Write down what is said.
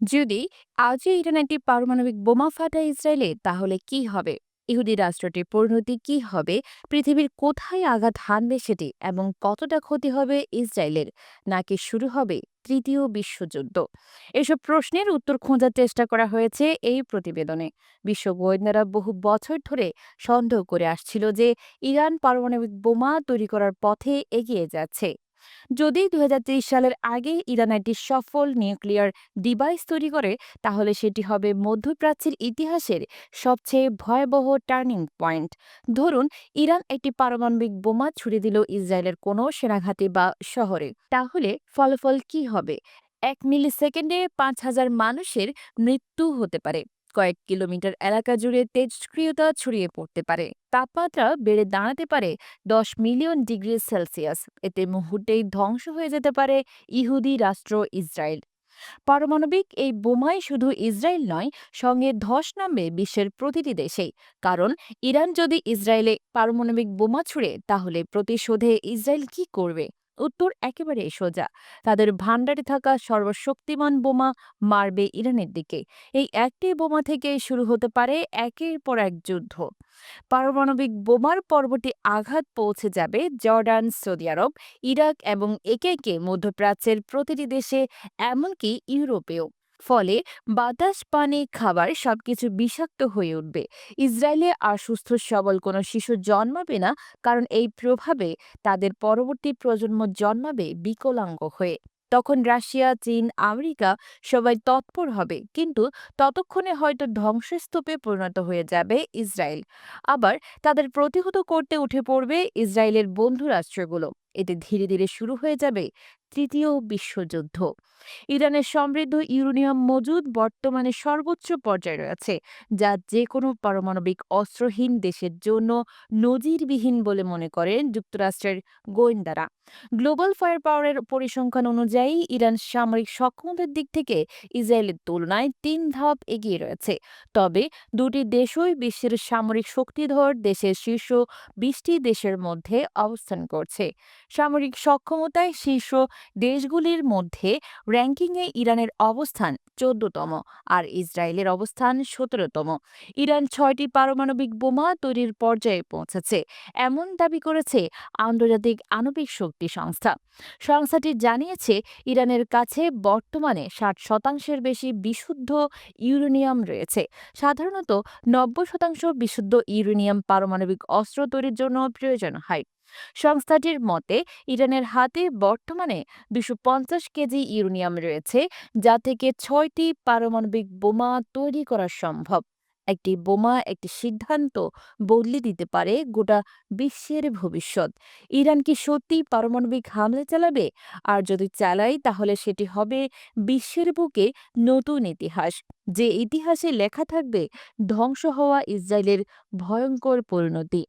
যদি আজই ইরান একটি পারমাণবিক বোমা ফাটায় ইসরায়েলে, তাহলে কি হবে? ইহুদি রাষ্ট্রটির পরিণতি কি হবে? পৃথিবীর কোথায় আঘাত হানবে সেটি এবং কতটা ক্ষতি হবে ইসরায়েলের, নাকি শুরু হবে তৃতীয় বিশ্বযুদ্ধ? এসব প্রশ্নের উত্তর খোঁজার চেষ্টা করা হয়েছে এই প্রতিবেদনে। বিশ্ব গোয়েন্দারা বহু বছর ধরে সন্দেহ করে আসছিল যে ইরান পারমাণবিক বোমা তৈরি করার পথে এগিয়ে যাচ্ছে। যদি দুই হাজার তেইশ সালের আগে ইরান একটি সফল নিউক্লিয়ার ডিভাইস তৈরি করে, তাহলে সেটি হবে মধ্যপ্রাচ্যের ইতিহাসের সবচেয়ে ভয়াবহ টার্নিং পয়েন্ট। ধরুন, ইরান একটি পারমাণবিক বোমা ছুড়ে দিল ইসরায়েলের কোনো সেনাঘাঁটি বা শহরে। তাহলে ফলাফল কি হবে? এক মিলি সেকেন্ডে পাঁচ হাজার মানুষের মৃত্যু হতে পারে। কয়েক কিলোমিটার এলাকা জুড়ে তেজস্ক্রিয়তা ছড়িয়ে পড়তে পারে। তাপমাত্রা বেড়ে দাঁড়াতে পারে দশ মিলিয়ন ডিগ্রি সেলসিয়াস। এতে মুহূর্তেই ধ্বংস হয়ে যেতে পারে ইহুদি রাষ্ট্র ইসরায়েল। পারমাণবিক এই বোমাই শুধু ইসরায়েল নয়, সঙ্গে ধস নামবে বিশ্বের প্রতিটি দেশেই কারণ ইরান যদি ইসরায়েলে পারমাণবিক বোমা ছুড়ে, তাহলে প্রতিশোধে ইসরায়েল কি করবে? উত্তর একেবারে সোজা। তাদের ভাণ্ডারে থাকা সর্বশক্তিমান বোমা মারবে ইরানের দিকে। এই একটি বোমা থেকে শুরু হতে পারে একের পর এক যুদ্ধ। পারমাণবিক বোমার পর্বটি আঘাত পৌঁছে যাবে জর্ডান, সৌদি আরব, ইরাক এবং একে একে মধ্যপ্রাচ্যের প্রতিটি দেশে, এমনকি ইউরোপেও। ফলে বাতাস, পানি, খাবার সবকিছু বিষাক্ত হয়ে উঠবে। ইসরায়েলে আর সুস্থ সবল কোনো শিশু জন্মাবে না, কারণ এই প্রভাবে তাদের পরবর্তী প্রজন্ম জন্মাবে বিকলাঙ্গ হয়ে। তখন রাশিয়া, চীন, আমেরিকা সবাই তৎপর হবে, কিন্তু ততক্ষণে হয়তো ধ্বংসস্তূপে পরিণত হয়ে যাবে ইসরায়েল। আবার তাদের প্রতিহত করতে উঠে পড়বে ইসরায়েলের বন্ধু রাষ্ট্রগুলো। এতে ধীরে ধীরে শুরু হয়ে যাবে তৃতীয় বিশ্বযুদ্ধ। ইরানের সমৃদ্ধ ইউরেনিয়াম মজুদ বর্তমানে সর্বোচ্চ পর্যায়ে রয়েছে, যা যে কোনো পারমাণবিক অস্ত্রহীন দেশের জন্য নজিরবিহীন বলে মনে করেন যুক্তরাষ্ট্রের গোয়েন্দারা। গ্লোবাল ফায়ার পাওয়ারের পরিসংখ্যান অনুযায়ী, ইরান সামরিক সক্ষমতার দিক থেকে ইসরায়েলের তুলনায় তিন ধাপ এগিয়ে রয়েছে। তবে দুটি দেশই বিশ্বের সামরিক শক্তিধর দেশের শীর্ষ বিশটি দেশের মধ্যে অবস্থান করছে। সামরিক সক্ষমতায় শীর্ষ দেশগুলির মধ্যে র্যাঙ্কিংয়ে ইরানের অবস্থান চোদ্দতম আর ইসরায়েলের অবস্থান সতেরোতম। ইরান ছয়টি পারমাণবিক বোমা তৈরির পর্যায়ে পৌঁছেছে, এমন দাবি করেছে আন্তর্জাতিক আণবিক শক্তি সংস্থা। সংস্থাটি জানিয়েছে, ইরানের কাছে বর্তমানে ষাট শতাংশের বেশি বিশুদ্ধ ইউরেনিয়াম রয়েছে। সাধারণত নব্বই শতাংশ বিশুদ্ধ ইউরেনিয়াম পারমাণবিক অস্ত্র তৈরির জন্য প্রয়োজন হয়। সংস্থাটির মতে, ইরানের হাতে বর্তমানে দুশো কেজি ইউরেনিয়াম রয়েছে, যা থেকে ছয়টি পারমাণবিক বোমা তৈরি করা সম্ভব। একটি বোমা একটি সিদ্ধান্ত বদলে দিতে পারে গোটা বিশ্বের ভবিষ্যৎ। ইরান কি সত্যি পারমাণবিক হামলা চালাবে? আর যদি চালায়, তাহলে সেটি হবে বিশ্বের বুকে নতুন ইতিহাস, যে ইতিহাসে লেখা থাকবে, ধ্বংস হওয়া ইসরায়েলের ভয়ঙ্কর পরিণতি।